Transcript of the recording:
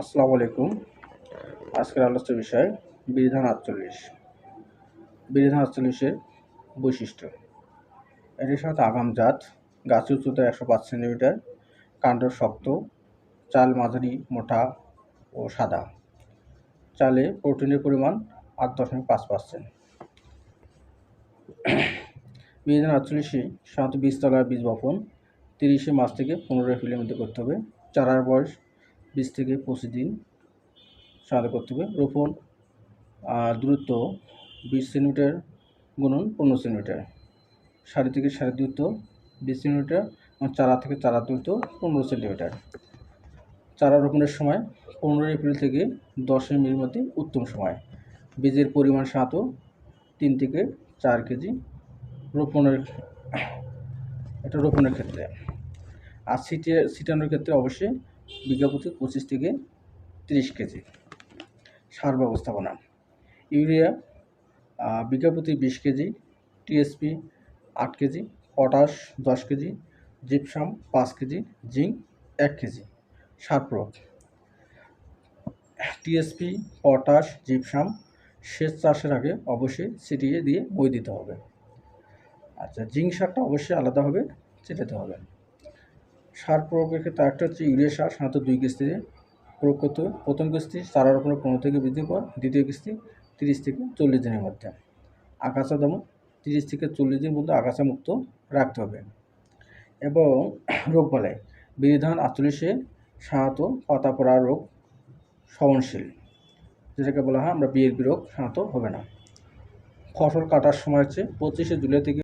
আসসালামু আলাইকুম। আজকের আলোচ্য বিষয়, বিধান আটচল্লিশ। বিধান আটচল্লিশের বৈশিষ্ট্য। এটির সাথে আগাম জাত গাছের উচ্চতা একশো পাঁচ সেন্টিমিটার, কাণ্ড শক্ত, চাল মাঝারি, মোটা ও সাদা। চালে প্রোটিনের পরিমাণ আট দশমিক পাঁচ পার্সেন্ট। বিধান আটচল্লিশে সাধারণত বীজতলার বীজ বপন, তিরিশে মাস থেকে পনেরো এপ্রিলের মধ্যে করতে হবে। চারার বয়স বিশ থেকে পঁচিশ দিন সাহায্য করতে হবে। রোপণ দূরত্ব বিশ সেন্টিমিটার গুণন পনেরো সেন্টিমিটার। সারি থেকে সারি দূরত্ব বিশ সেন্টিমিটার চারা থেকে চারা দূরত্ব পনেরো সেন্টিমিটার। চারা রোপণের সময় পনেরোই এপ্রিল থেকে দশই মের মধ্যে উত্তম সময়। বীজের পরিমাণ সাত তিন থেকে চার কেজি রোপণের এটা রোপণের ক্ষেত্রে। আর সিটে সিটানোর ক্ষেত্রে অবশ্যই বিঘা প্রতি পঁচিশ থেকে তিরিশ কেজি। সার ব্যবস্থাপনা ইউরিয়া বিঘা প্রতি বিশ কেজি। টিএসপি আট কেজি। পটাশ, দশ কেজি। জিপসাম, পাঁচ কেজি। জিঙ্ক, এক কেজি। সার প্রয়োগ। টিএসপি পটাশ, জিপসাম সেচ চাষের আগে অবশ্যই ছিটিয়ে দিয়ে বই দিতে হবে। আচ্ছা জিঙ্ক সারটা অবশ্যই আলাদাভাবে ছিটাতে হবে। সার প্রয়োগের ক্ষেত্রে একটা হচ্ছে ইউরিয়া সার, সাধারণত দুই কিস্তিতে প্রয়োগ করতে হবে। প্রথম কিস্তি চারা রোপণের পনেরো থেকে বৃদ্ধি পর দ্বিতীয় কিস্তি তিরিশ থেকে চল্লিশ দিনের মধ্যে। আগাছা দমন, তিরিশ থেকে চল্লিশ দিন পর্যন্ত আগাছা মুক্ত রাখতে হবে। এবং রোগ বালাই বিধান আটচল্লিশে সাধারণত পাতা পড়া রোগ সহনশীল, যেটাকে বলা হয় আমরা বিয়ের বিরোগ সাধারণত হবে না। ফসল কাটার সময় হচ্ছে পঁচিশে জুলাই থেকে